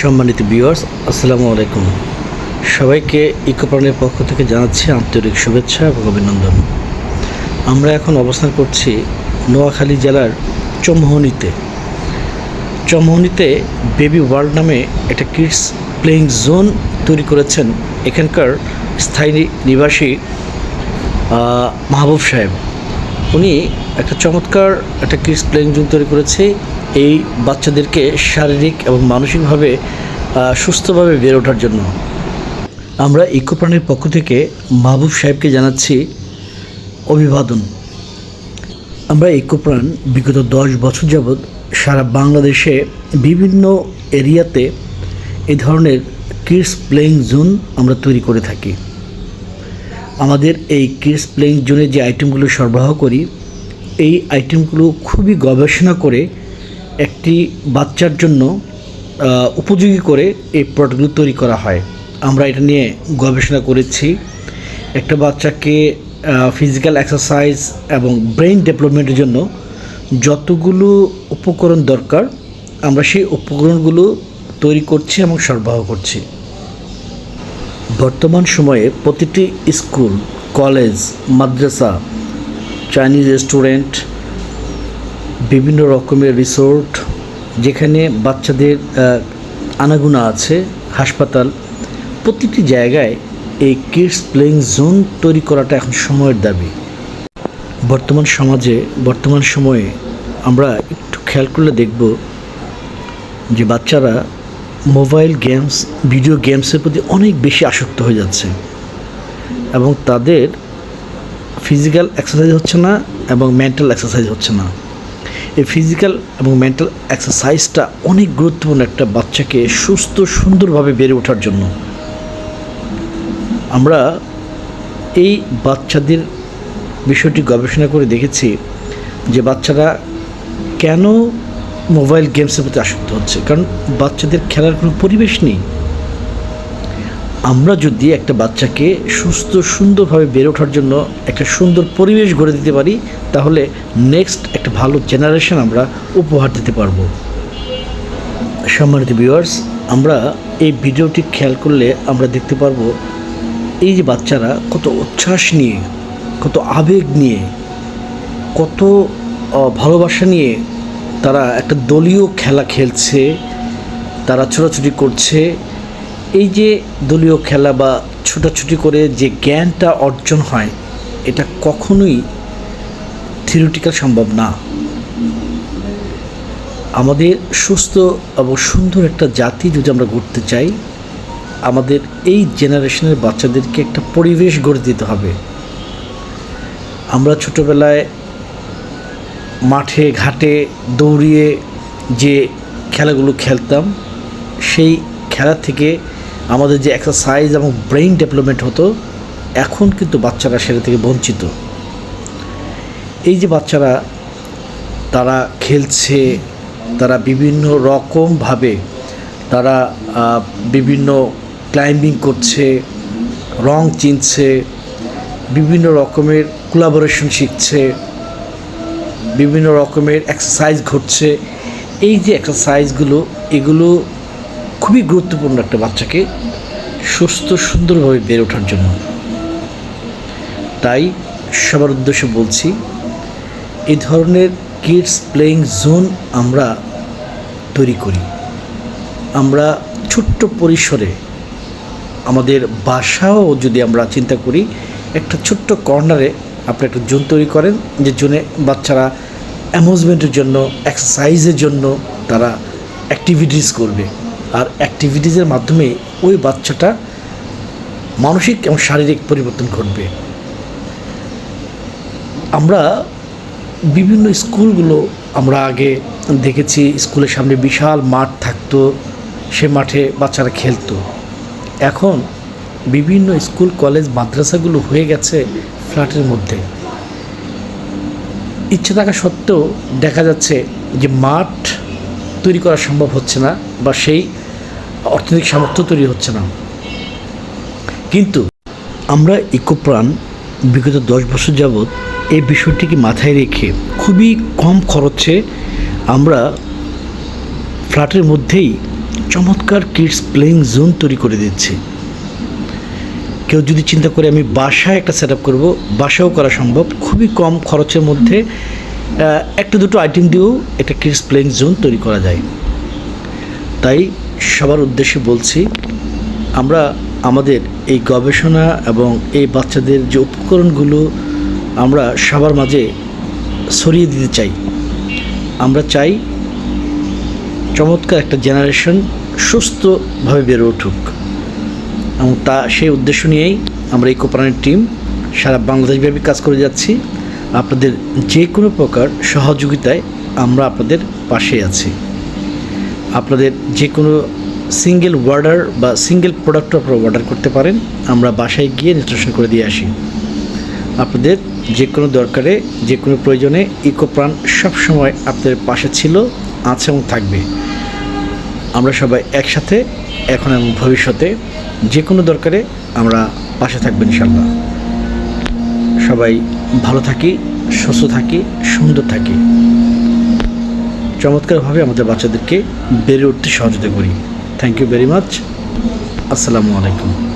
সম্মানিত ভিউয়ার্স আসসালামু আলাইকুম। সবাইকে ইকোপ্রাণের পক্ষ থেকে জানাচ্ছি আন্তরিক শুভেচ্ছা এবং অভিনন্দন। আমরা এখন অবস্থান করছি নোয়াখালী জেলার চমোহনীতে। চমোহনীতে বেবি ওয়ার্ল্ড নামে একটা কিডস প্লেয়িং জোন তৈরি করেছেন এখানকার স্থায়ী নিবাসী মাহবুব সাহেব। উনি একটা চমৎকার একটা কিডস প্লেয়িং জোন তৈরি করেছে। এই বাচ্চাদেরকে শারীরিক এবং মানসিকভাবে সুস্থভাবে বেড়ে ওঠার জন্য। আমরা ইকোপ্রাণের পক্ষ থেকে মাহবুব সাহেবকে জানাচ্ছি অভিবাদন। আমরা ইকোপ্রাণ বিগত দশ বছর যাবৎ সারা বাংলাদেশে বিভিন্ন এরিয়াতে এই ধরনের কিডস প্লেয়িং জোন আমরা তৈরি করে থাকি। আমাদের এই কিডস প্লেয়িং জোনে যে আইটেমগুলো সরবরাহ করি এই আইটেমগুলো খুবই গবেষণা করে একটি বাচ্চার জন্য উপযোগী করে এই প্রোডাক্টগুলো তৈরি করা হয়। আমরা এটা নিয়ে গবেষণা করেছি। একটা বাচ্চাকে ফিজিক্যাল এক্সারসাইজ এবং ব্রেন ডেভেলপমেন্টের জন্য যতগুলো উপকরণ দরকার, আমরা সেই উপকরণগুলো তৈরি করছি এবং সরবরাহ করছি। বর্তমান সময়ে প্রতিটি স্কুল, কলেজ, মাদ্রাসা চাইনিজ রেস্টুরেন্ট বিভিন্ন রকমের রিসোর্ট যেখানে বাচ্চাদের আনাগুনা আছে, হাসপাতাল। প্রতিটি জায়গায় এই কিডস প্লেয়িং জোন তৈরি করাটা এখন সময়ের দাবি। বর্তমান সমাজে, বর্তমান সময়ে আমরা একটু খেয়াল করলে দেখব যে বাচ্চারা মোবাইল গেমস ভিডিও গেমসের প্রতি অনেক বেশি আসক্ত হয়ে যাচ্ছে। এবং তাদের ফিজিক্যাল এক্সারসাইজ হচ্ছে না এবং মেন্টাল এক্সারসাইজ হচ্ছে না। এই ফিজিক্যাল এবং মেন্টাল এক্সারসাইজটা অনেক গুরুত্বপূর্ণ একটা বাচ্চাকে সুস্থ, সুন্দরভাবে বেড়ে ওঠার জন্য। আমরা এই বাচ্চাদের বিষয়টি গবেষণা করে দেখেছি যে বাচ্চারা কেন মোবাইল গেমসের প্রতি আসক্ত হচ্ছে। কারণ বাচ্চাদের খেলার কোনো পরিবেশ নেই। আমরা যদি একটা বাচ্চাকে সুস্থ, সুন্দরভাবে বেড়ে ওঠার জন্য একটা সুন্দর পরিবেশ গড়ে দিতে পারি, তাহলে নেক্সট একটা ভালো জেনারেশন আমরা উপহার দিতে পারব। সম্মানিত ভিউয়ার্স আমরা এই ভিডিওটি খেয়াল করলে আমরা দেখতে পারব, এই যে বাচ্চারা কত উচ্ছ্বাস নিয়ে, কত আবেগ নিয়ে, কত ভালোবাসা নিয়ে তারা একটা দলীয় খেলা খেলছে, তারা ছোটাছুটি করছে এই যে দলীয় খেলা বা ছোটাছুটি করে যে জ্ঞানটা অর্জন হয়, এটা কখনোই থিওরিটিক্যাল সম্ভব না। আমাদের সুস্থ এবং সুন্দর একটা জাতি যদি আমরা গড়তে চাই, আমাদের এই জেনারেশনের বাচ্চাদেরকে একটা পরিবেশ গড়ে দিতে হবে। আমরা ছোটোবেলায় মাঠে, ঘাটে দৌড়িয়ে যে খেলাগুলো খেলতাম, সেই খেলা থেকে আমাদের যে এক্সারসাইজ এবং ব্রেইন ডেভেলপমেন্ট হতো, এখন কিন্তু বাচ্চারা সেটা থেকে বঞ্চিত। এই যে বাচ্চারা, তারা খেলছে, তারা বিভিন্ন রকমভাবে, তারা বিভিন্ন ক্লাইম্বিং করছে, রং চিনছে, বিভিন্ন রকমের কোলাবোরেশন শিখছে, বিভিন্ন রকমের এক্সারসাইজ ঘটছে। এই যে এক্সারসাইজগুলো এগুলো খুবই গুরুত্বপূর্ণ একটা বাচ্চাকে সুস্থ, সুন্দরভাবে বেড়ে ওঠার জন্য। তাই সবার উদ্দেশ্যে বলছি, এ ধরনের কিডস প্লেয়িং জোন আমরা তৈরি করি। আমরা ছোট্ট পরিসরে আমাদের বাসাও যদি আমরা চিন্তা করি, একটা ছোট্ট কর্নারে আপনি একটা জোন তৈরি করেন, যে জোনে বাচ্চারা অ্যামুজমেন্টের জন্য এক্সারসাইজের জন্য তারা অ্যাক্টিভিটিস করবে। আর অ্যাক্টিভিটিসের মাধ্যমে ওই বাচ্চাটা মানসিক এবং শারীরিক পরিবর্তন ঘটবে। আমরা বিভিন্ন স্কুলগুলো আমরা আগে দেখেছি, স্কুলের সামনে বিশাল মাঠ থাকতো, সে মাঠে বাচ্চারা খেলতো। এখন বিভিন্ন স্কুল, কলেজ, মাদ্রাসাগুলো হয়ে গেছে ফ্ল্যাটের মধ্যে। ইচ্ছে থাকা সত্ত্বেও দেখা যাচ্ছে যে মাঠ তৈরি করা সম্ভব হচ্ছে না বা সেই অর্থনৈতিক সামর্থ্য তৈরি হচ্ছে না। কিন্তু আমরা ইকোপ্রাণ বিগত দশ বছর যাবৎ এই বিষয়টিকে মাথায় রেখে খুবই কম খরচে আমরা ফ্ল্যাটের মধ্যেই চমৎকার কিডস প্লেইং জোন তৈরি করে দিচ্ছি। কেউ যদি চিন্তা করে আমি বাসায় একটা সেট আপ করব বাসাও করা সম্ভব। খুবই কম খরচের মধ্যে একটা দুটো আইটেম দিয়েও একটা কিডস প্লেইং জোন তৈরি করা যায়। তাই সবার উদ্দেশ্যে বলছি, আমরা আমাদের এই গবেষণা এবং এই বাচ্চাদের যে উপকরণগুলো আমরা সবার মাঝে ছড়িয়ে দিতে চাই। আমরা চাই চমৎকার একটা জেনারেশন সুস্থভাবে বেড়ে উঠুক। এবং তা, সেই উদ্দেশ্য নিয়েই আমরা এই কোপানের টিম সারা বাংলাদেশব্যাপী কাজ করে যাচ্ছি। আপনাদের যে কোনো প্রকার সহযোগিতায় আমরা আপনাদের পাশে আছি। আপনাদের যে কোনো সিঙ্গেল অর্ডার বা সিঙ্গেল প্রোডাক্ট আপনারা অর্ডার করতে পারেন, আমরা বাসায় গিয়ে ইনস্টলেশন করে দিয়ে আসি। আপনাদের যে কোনো দরকারে, যে কোনো প্রয়োজনে ইকোপ্রাণ সবসময় আপনাদের পাশে ছিল, আছে এবং থাকবে। আমরা সবাই একসাথে এখন এবং ভবিষ্যতে যে কোনো দরকারে আমরা পাশে থাকবেন ইনশাল্লাহ সবাই ভালো থাকি, সুস্থ থাকি, সুন্দর থাকি। চমৎকারভাবে আমাদের বাচ্চাদেরকে বেড়ে উঠতে সহযোগিতা করি। থ্যাংক ইউ ভেরি মাচ আসসালামু আলাইকুম।